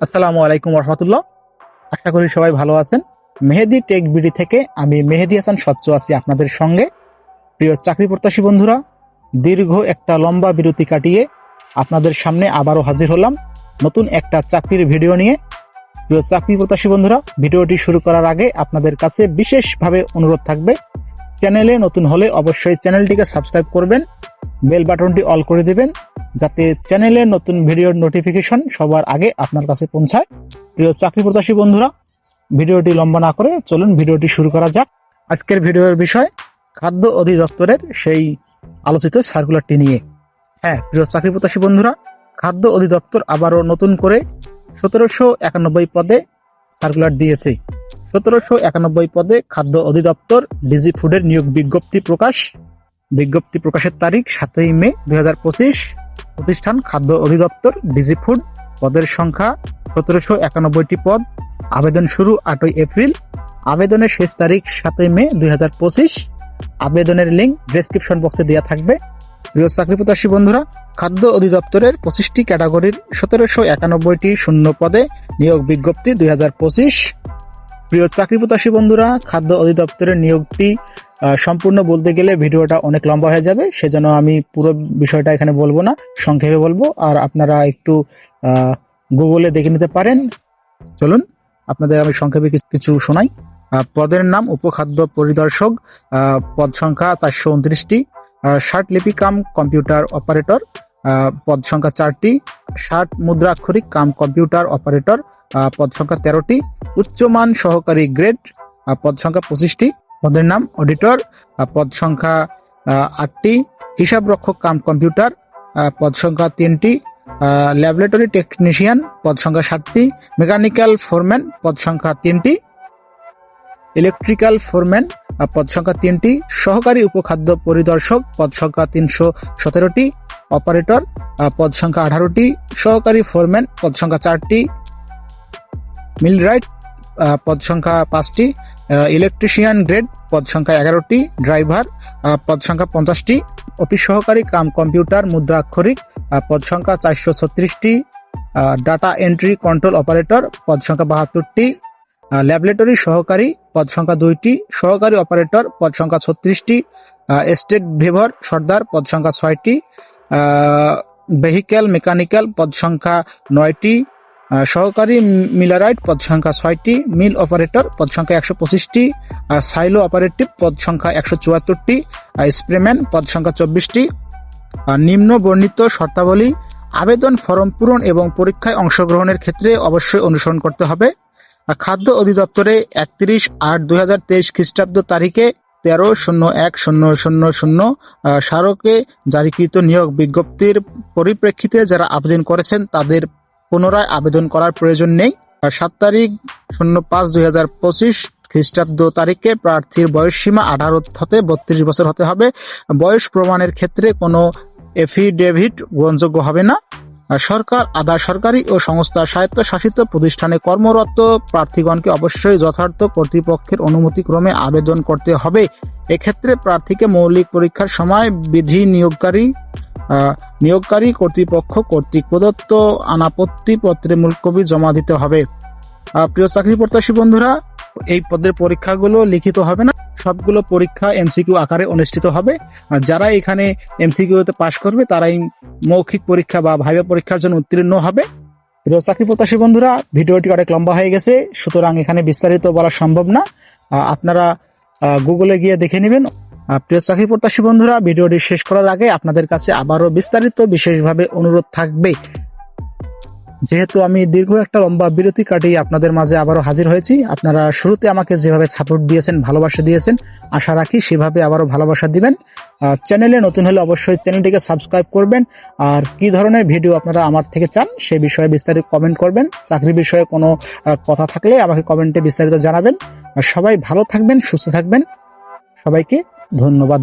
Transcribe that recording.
আসসালামু আলাইকুম রহমতুল্লাহ আশা করি সবাই ভালো আছেন। মেহেদি টেক বিডি থেকে আমি মেহেদি হাসান স্বচ্ছ আছি আপনাদের সঙ্গে। প্রিয় চাকরি প্রত্যাশী বন্ধুরা, দীর্ঘ একটা লম্বা বিরতি কাটিয়ে আপনাদের সামনে আবারও হাজির হলাম নতুন একটা চাকরির ভিডিও নিয়ে। প্রিয় চাকরি প্রত্যাশী বন্ধুরা, ভিডিওটি শুরু করার আগে আপনাদের কাছে বিশেষভাবে অনুরোধ থাকবে, চ্যানেলে নতুন হলে অবশ্যই চ্যানেলটিকে সাবস্ক্রাইব করবেন, বেল বাটনটি অল করে দিবেন যাতে চ্যানেলে নতুন ভিডিওর নোটিফিকেশন সবার আগে আপনার কাছে পৌঁছায়। প্রিয় চাকরি প্রত্যাশী বন্ধুরা, ভিডিওটি লম্বা না করে চলুন ভিডিওটি শুরু করা যাক। আজকের ভিডিওর বিষয়, খাদ্য অধিদপ্তরের সেই আলোচিত সার্কুলারটি নিয়ে। হ্যাঁ প্রিয় চাকরি প্রত্যাশী বন্ধুরা, খাদ্য অধিদপ্তর আবারও নতুন করে সতেরোশো একানব্বই পদে সার্কুলার দিয়েছে। সতেরোশো একানব্বই পদে খাদ্য অধিদপ্তর ডিজি ফুডের নিয়োগ বিজ্ঞপ্তি প্রকাশ। বিজ্ঞপ্তি প্রকাশের তারিখ সাতই মে দুই হাজার পঁচিশ। প্রতিষ্ঠান খাদ্য অধিদপ্তর ডিজি ফুড পদের সংখ্যা সতেরোশো একানব্বইটি পদ। আবেদন শুরু আটই এপ্রিল। আবেদনের শেষ তারিখ সাতই মে দুই হাজার পঁচিশ। আবেদনের লিঙ্ক ডেসক্রিপশন বক্সে দেওয়া থাকবে। প্রিয় চাকরি প্রত্যাশী বন্ধুরা, খাদ্য অধিদপ্তরের পঁচিশটি ক্যাটাগরির সতেরোশো একানব্বইটি শূন্য পদে নিয়োগ বিজ্ঞপ্তি দুই হাজার পঁচিশ। প্রিয় চাকরি প্রত্যাশী বন্ধুরা, খাদ্য অধিদপ্তরের নিয়োগটি সম্পূর্ণ বলতে গেলে ভিডিওটা অনেক লম্বা হয়ে যাবে, সেজন্য আমি পুরো বিষয়টা এখানে বলব না, সংক্ষেপে বলব। আর আপনারা একটু গুগলে দেখে নিতে পারেন। চলুন, আপনাদের আমি সংক্ষেপে কিছু- শোনাই। পদের নাম উপখাদ্য পরিদর্শক পদ সংখ্যা চারশো উনত্রিশটি ষাট লিপি কাম কম্পিউটার অপারেটর পদ সংখ্যা চারটি, ষাট মুদ্রাক্ষরিক কাম কম্পিউটার অপারেটর পদ সংখ্যা তেরোটি, উচ্চমান সহকারী গ্রেড পদ সংখ্যা পঁচিশটি পদের নাম অডিটর পদ সংখ্যা আটটি হিসাব রক্ষক কাম কম্পিউটার পদ সংখ্যা তিনটি ল্যাবরেটরি টেকনিশিয়ান পদ সংখ্যা ষাটটি মেকানিক্যাল ফোরম্যান পদ সংখ্যা তিনটি ইলেকট্রিক্যাল ফোরম্যান পদ সংখ্যা তিনটি সহকারী উপখাদ্য পরিদর্শক পদ সংখ্যা তিনশো সতেরোটি অপারেটর পদ সংখ্যা আঠারোটি সহকারী ফোরম্যান পদ সংখ্যা চারটি মিলরাইট আহ, পদ সংখ্যা পাঁচটি ইলেকট্রিশিয়ান গ্রেড পদ সংখ্যা এগারোটি ড্রাইভার পদ সংখ্যা পঞ্চাশটি অফিস সহকারী কাম কম্পিউটার মুদ্রাক্ষরিক পদ সংখ্যা চারশো ছত্রিশটি ডাটা এন্ট্রি কন্ট্রোল অপারেটর পদ সংখ্যা বাহাত্তরটি ল্যাবরেটরি সহকারী পদ সংখ্যা দুইটি, সহকারী অপারেটর পদ সংখ্যা ছত্রিশটি স্টেট ভেভর সর্দার পদ সংখ্যা ছয়টি ভেহিক্যাল মেকানিক্যাল পদ সংখ্যা নয়টি সহকারী মিলারাইট পদ সংখ্যা ছয়টি, মিল অপারেটর পদ সংখ্যা একশো পঁচিশটি সাইলো অপারেটিভ পদ সংখ্যা একশো চুয়াত্তরটি স্প্রেম্যান পদ সংখ্যা চব্বিশটি নিম্ন বর্ণিত শর্তাবলী, আবেদন ফরম পূরণ এবং পরীক্ষায় অংশগ্রহণের ক্ষেত্রে অবশ্যই অনুসরণ করতে হবে। খাদ্য অধিদপ্তরে একত্রিশ আট দুই হাজার তেইশ খ্রিস্টাব্দ তারিখে তেরো শূন্য এক শূন্য শূন্য শূন্য স্মারকে জারিকৃত নিয়োগ বিজ্ঞপ্তির পরিপ্রেক্ষিতে যারা আবেদন করেছেন তাদের পুনরায় আবেদন করার প্রয়োজন নেই। সাত তারিখ শূন্য পাঁচ দুই হাজার পঁচিশ খ্রিস্টাব্দ তারিখে প্রার্থীর বয়স সীমা আঠারো হতে বত্রিশ বছর হতে হবে। বয়স প্রমাণের ক্ষেত্রে কোনো এফিডেভিট গ্রহণযোগ্য হবে না। সরকার, আধা সরকারি ও সংস্থা স্বায়ত্তশাসিত প্রতিষ্ঠানে কর্মরত প্রার্থীগণকে অবশ্যই যথার্থ কর্তৃপক্ষের অনুমতিক্রমে আবেদন করতে হবে। এক্ষেত্রে প্রার্থীকে মৌলিক পরীক্ষার সময় বিধি নিয়োগকারী নিয়োগকারী কর্তৃপক্ষ কর্তৃক প্রদত্ত আনাপত্তি পত্রে মূলকবি জমা দিতে হবে। প্রিয় চাকরি প্রত্যাশী বন্ধুরা, এই পদের পরীক্ষাগুলো লিখিত হবে না, সবগুলো পরীক্ষা এমসিকিউ আকারে অনুষ্ঠিত হবে। যারা এখানে এমসিকিউতে পাশ করবে, তারাই মৌখিক পরীক্ষা বা ভাইবা পরীক্ষার জন্য উত্তীর্ণ হবে। প্রিয় চাকরি প্রত্যাশী বন্ধুরা, ভিডিওটি অনেক লম্বা হয়ে গেছে, সুতরাং এখানে বিস্তারিত বলা সম্ভব না। আপনারা গুগলে গিয়ে দেখে নেবেন। প্রিয় চাকরি প্রত্যাশী বন্ধুরা, ভিডিওটি শেষ করার আগে আপনাদের কাছে আবারও বিস্তারিত, বিশেষভাবে অনুরোধ থাকবে যেহেতু আমি দীর্ঘ একটা লম্বা বিরতি কাটিয়ে আপনাদের মাঝে আবারও হাজির হয়েছি, আপনারা শুরুতে আমাকে যেভাবে সাপোর্ট দিয়েছেন, ভালোবাসা দিয়েছেন, আশা রাখি সেভাবে আবারও ভালোবাসা দিবেন। চ্যানেলে নতুন হলে অবশ্যই চ্যানেলটিকে সাবস্ক্রাইব করবেন। আর কি ধরনের ভিডিও আপনারা আমার থেকে চান, সে বিষয়ে বিস্তারিত কমেন্ট করবেন। চাকরি বিষয়ে কোনো কথা থাকলে আমাকে কমেন্টে বিস্তারিত জানাবেন। সবাই ভালো থাকবেন, সুস্থ থাকবেন। সবাইকে ধন্যবাদ।